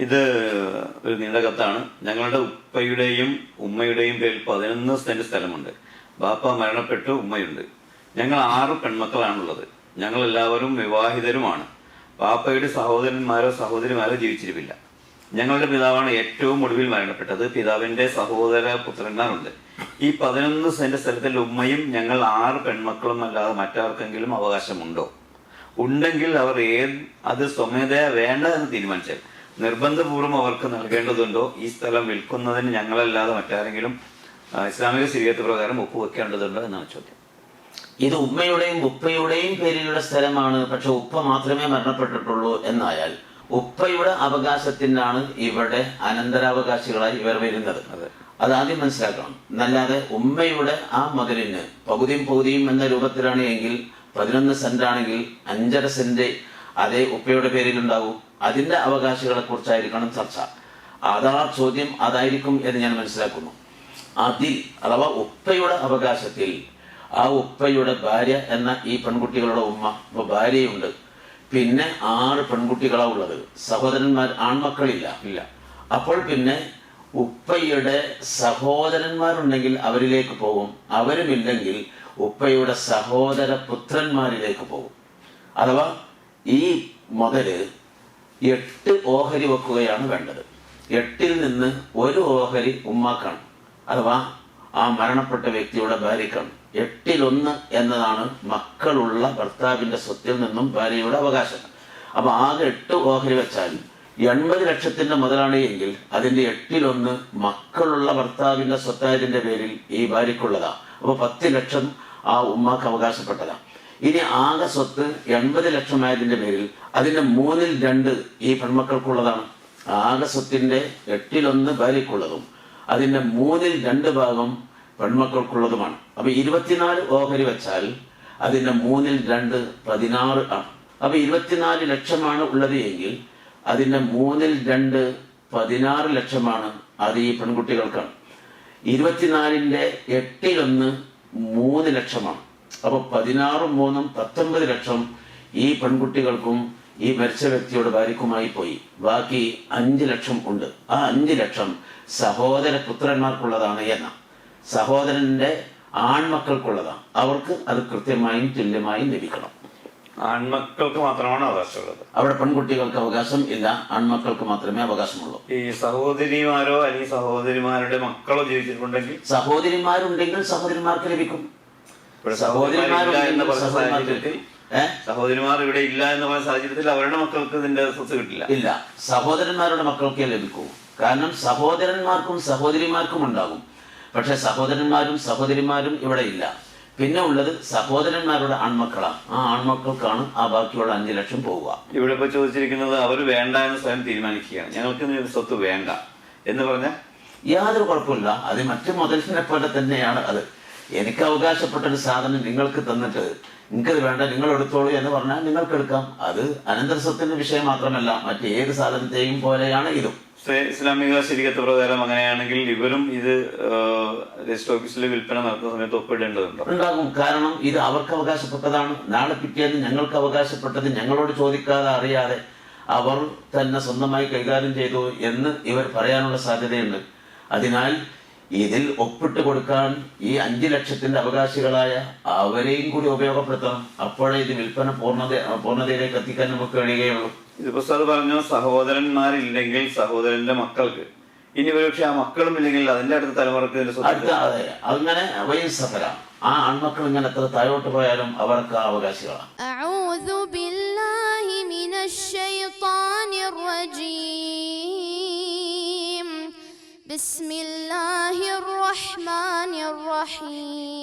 ഇത് ഒരു നീണ്ട കത്താണ്. ഞങ്ങളുടെ ഉപ്പയുടെയും ഉമ്മയുടെയും പേരിൽ പതിനൊന്ന് സെന്റ് സ്ഥലമുണ്ട്. ബാപ്പ മരണപ്പെട്ടു ഉമ്മയുണ്ട്. ഞങ്ങൾ ആറ് പെൺമക്കളാണുള്ളത്. ഞങ്ങൾ എല്ലാവരും വിവാഹിതരുമാണ്. ബാപ്പയുടെ സഹോദരന്മാരോ സഹോദരിമാരോ ജീവിച്ചിരിപ്പില്ല ഞങ്ങളുടെ പിതാവാണ് ഏറ്റവും ഒടുവിൽ മരണപ്പെട്ടത്. പിതാവിന്റെ സഹോദര പുത്രന്മാരുണ്ട്. ഈ പതിനൊന്ന് സെന്റ് സ്ഥലത്തിൽ ഉമ്മയും ഞങ്ങൾ ആറ് പെൺമക്കളും അല്ലാതെ മറ്റാർക്കെങ്കിലും അവകാശമുണ്ടോ? ഉണ്ടെങ്കിൽ അവർ ഏത് അത് സ്വമേധയാ വേണ്ട എന്ന് തീരുമാനിച്ചാൽ നിർബന്ധപൂർവം അവർക്ക് നൽകേണ്ടതുണ്ടോ? ഈ സ്ഥലം വിൽക്കുന്നതിന് ഞങ്ങളല്ലാതെ മറ്റാരെങ്കിലും ഇസ്ലാമിക ശരീരത്തെ പ്രകാരം ഒപ്പുവെക്കേണ്ടതുണ്ടോ എന്നാണ് ചോദ്യം. ഇത് ഉമ്മയുടെയും ഉപ്പയുടെയും പേരിലുള്ള സ്ഥലമാണ് പക്ഷെ ഉപ്പ മാത്രമേ മരണപ്പെട്ടിട്ടുള്ളൂ എന്നായാൽ ഉപ്പയുടെ അവകാശത്തിനാണ് ഇവിടെ അനന്തരാവകാശികളായി ഇവർ വരുന്നത്. അത്. ആദ്യം മനസ്സിലാക്കണം. എന്നല്ലാതെ ഉമ്മയുടെ ആ മുതലിന് പകുതിയും പകുതിയും എന്ന രൂപത്തിലാണ് എങ്കിൽ പതിനൊന്ന് സെന്റ് ആണെങ്കിൽ അഞ്ചര സെന്റ് അതേ ഉപ്പയുടെ പേരിലുണ്ടാവും. അതിന്റെ അവകാശികളെ കുറിച്ചായിരിക്കണം ചർച്ച. അതാ ചോദ്യം അതായിരിക്കും എന്ന് ഞാൻ മനസ്സിലാക്കുന്നു. അതിൽ അഥവാ ഉപ്പയുടെ അവകാശത്തിൽ ആ ഉപ്പയുടെ ഭാര്യ എന്ന ഈ പെൺകുട്ടികളുടെ ഉമ്മ ഇപ്പൊ ഭാര്യയുണ്ട്. പിന്നെ ആറ് പെൺകുട്ടികളാ ഉള്ളത്. സഹോദരന്മാർ ആൺമക്കളില്ല. ഇല്ല. അപ്പോൾ പിന്നെ ഉപ്പയുടെ സഹോദരന്മാരുണ്ടെങ്കിൽ അവരിലേക്ക് പോകും. അവരുമില്ലെങ്കിൽ ഉപ്പയുടെ സഹോദര പുത്രന്മാരിലേക്ക് പോകും. അഥവാ ഈ മുതൽ എട്ട് ഓഹരി വെക്കുകയാണ് വേണ്ടത്. എട്ടിൽ നിന്ന് ഒരു ഓഹരി ഉമ്മാക്കാണ് അഥവാ ആ മരണപ്പെട്ട വ്യക്തിയുടെ ഭാര്യക്കാണ്. എട്ടിലൊന്ന് എന്നതാണ് മക്കളുള്ള ഭർത്താവിന്റെ സ്വത്തിൽ നിന്നും ഭാര്യയുടെ അവകാശം. അപ്പൊ ആകെ എട്ട് ഓഹരി വെച്ചാൽ എൺപത് ലക്ഷത്തിന്റെ മുതലാണ് എങ്കിൽ അതിന്റെ എട്ടിലൊന്ന് മക്കളുള്ള ഭർത്താവിന്റെ സ്വത്തായതിന്റെ പേരിൽ ഈ ഭാര്യക്കുള്ളതാ അപ്പൊ പത്ത് ലക്ഷം ആ ഉമ്മാക്ക് അവകാശപ്പെട്ടതാ ഇനി ആകെ സ്വത്ത് എൺപത് ലക്ഷമായതിന്റെ പേരിൽ അതിന്റെ മൂന്നിൽ രണ്ട് ഈ പെൺമക്കൾക്കുള്ളതാണ്. ആകെ സ്വത്തിന്റെ എട്ടിലൊന്ന് ഭാര്യക്കുള്ളതും അതിന്റെ മൂന്നിൽ രണ്ട് ഭാഗം പെൺമക്കൾക്കുള്ളതുമാണ്. അപ്പൊ ഇരുപത്തിനാല് ഓഹരി വെച്ചാൽ അതിന്റെ മൂന്നിൽ രണ്ട് പതിനാറ് ആണ്. അപ്പൊ ഇരുപത്തിനാല് ലക്ഷമാണ് ഉള്ളത് എങ്കിൽ അതിന്റെ മൂന്നിൽ രണ്ട് പതിനാറ് ലക്ഷമാണ് അത് ഈ പെൺകുട്ടികൾക്കാണ്. ഇരുപത്തിനാലിന്റെ എട്ടിലൊന്ന് മൂന്ന് ലക്ഷമാണ്. അപ്പൊ പതിനാറും മൂന്നും പത്തൊമ്പത് ലക്ഷം ഈ പെൺകുട്ടികൾക്കും ഈ മരിച്ച വ്യക്തിയുടെ ഭാര്യക്കുമായി പോയി. ബാക്കി അഞ്ച് ലക്ഷം ഉണ്ട്. ആ അഞ്ച് ലക്ഷം സഹോദര പുത്രന്മാർക്കുള്ളതാണ് എന്ന. സഹോദരന്റെ ആൺമക്കൾക്കുള്ളതാണ്. അവർക്ക് അത് കൃത്യമായും തുല്യമായും ലഭിക്കണം. ആൺമക്കൾക്ക് മാത്രമാണ് അവകാശമുള്ളത്. അവിടെ പെൺകുട്ടികൾക്ക് അവകാശം ഇല്ല. ആൺമക്കൾക്ക് മാത്രമേ അവകാശമുള്ളൂ. ഈ സഹോദരിമാരോ അല്ലെങ്കിൽ സഹോദരിമാരുടെ മക്കളോ ജീവിച്ചിട്ടുണ്ടെങ്കിൽ സഹോദരിമാരുണ്ടെങ്കിൽ സഹോദരിമാർക്ക് ലഭിക്കും. ഇവിടെ സഹോദരിമാരില്ല എന്ന് പറഞ്ഞ സാഹചര്യത്തിൽ സഹോദരിമാർ ഇവിടെ ഇല്ല എന്ന് പറഞ്ഞ സാഹചര്യത്തിൽ അവരുടെ മക്കൾക്ക് ഇതിന്റെ സ്വത്ത് കിട്ടില്ല. ഇല്ല. സഹോദരന്മാരുടെ മക്കൾക്കേ ലഭിക്കൂ കാരണം സഹോദരന്മാർക്കും സഹോദരിമാർക്കും ഉണ്ടാകും. പക്ഷെ സഹോദരന്മാരും സഹോദരിമാരും ഇവിടെ ഇല്ല. പിന്നെ ഉള്ളത് സഹോദരന്മാരുടെ ആൺമക്കളാണ്. ആ ആൺമക്കൾക്കാണ് ആ ബാക്കിയുള്ള അഞ്ചു ലക്ഷം പോവുക. ഇവിടെ ഇപ്പൊ ചോദിച്ചിരിക്കുന്നത് അവർ വേണ്ട എന്ന് സ്വയം തീരുമാനിക്കുകയാണ്. ഞങ്ങൾക്ക് സ്വത്ത് വേണ്ട എന്ന് പറഞ്ഞാൽ യാതൊരു കുഴപ്പമില്ല അത് മറ്റു മുതലിനെ പോലെ തന്നെയാണ് അത്. എനിക്ക് അവകാശപ്പെട്ട ഒരു സാധനം നിങ്ങൾക്ക് തന്നിട്ട് നിങ്ങൾക്കത് വേണ്ട നിങ്ങൾ എടുത്തോളൂ എന്ന് പറഞ്ഞാൽ നിങ്ങൾക്ക് എടുക്കാം. അത് അനന്തരസത്തിന്റെ വിഷയം മാത്രമല്ല മറ്റേത് സാധനത്തെയും പോലെയാണ് ഇതും. ഇസ്ലാമിക ശരിക്കത്ത് പ്രകാരം അങ്ങനെയാണെങ്കിൽ ഇവരും ഇത് രജിസ്റ്റർ ഓഫീസിൽ വിൽപ്പന നടത്തുന്ന സമയത്ത് ഒപ്പിടേണ്ടതുണ്ടോ? ഉണ്ടാകും. കാരണം ഇത് അവർക്ക് അവകാശപ്പെട്ടതാണ്. നാളെ പിറ്റേന്ന് ഞങ്ങൾക്ക് അവകാശപ്പെട്ടത് ഞങ്ങളോട് ചോദിക്കാതെ അറിയാതെ അവർ തന്നെ സ്വന്തമായി കൈകാര്യം ചെയ്തു എന്ന് ഇവർ പറയാനുള്ള സാധ്യതയുണ്ട്. അതിനാൽ ഇതിൽ ഒപ്പിട്ട് കൊടുക്കാൻ ഈ അഞ്ചു ലക്ഷത്തിന്റെ അവകാശികളായ അവരെയും കൂടി ഉപയോഗപ്പെടുത്തണം അപ്പോഴേ ഇത് വിൽപ്പന പൂർണത പൂർണതയിലേക്ക് എത്തിക്കാൻ നമുക്ക് കഴിയുകയുള്ളൂ. ഇതിപ്പോ സാർ പറഞ്ഞു സഹോദരന്മാരില്ലെങ്കിൽ സഹോദരന്റെ മക്കൾക്ക്. ഇനി ഒരുപക്ഷെ ആ മക്കളും ഇല്ലെങ്കിൽ അതിന്റെ അടുത്ത തലമുറയ്ക്ക് അടുത്ത അതെ അങ്ങനെ ആ ആൺമക്കൾ ഇങ്ങനെ എത്ര താഴോട്ട് പോയാലും അവർക്ക് അവകാശികളാണ്. ബിസ്മില്ല الله الرحمن الرحيم.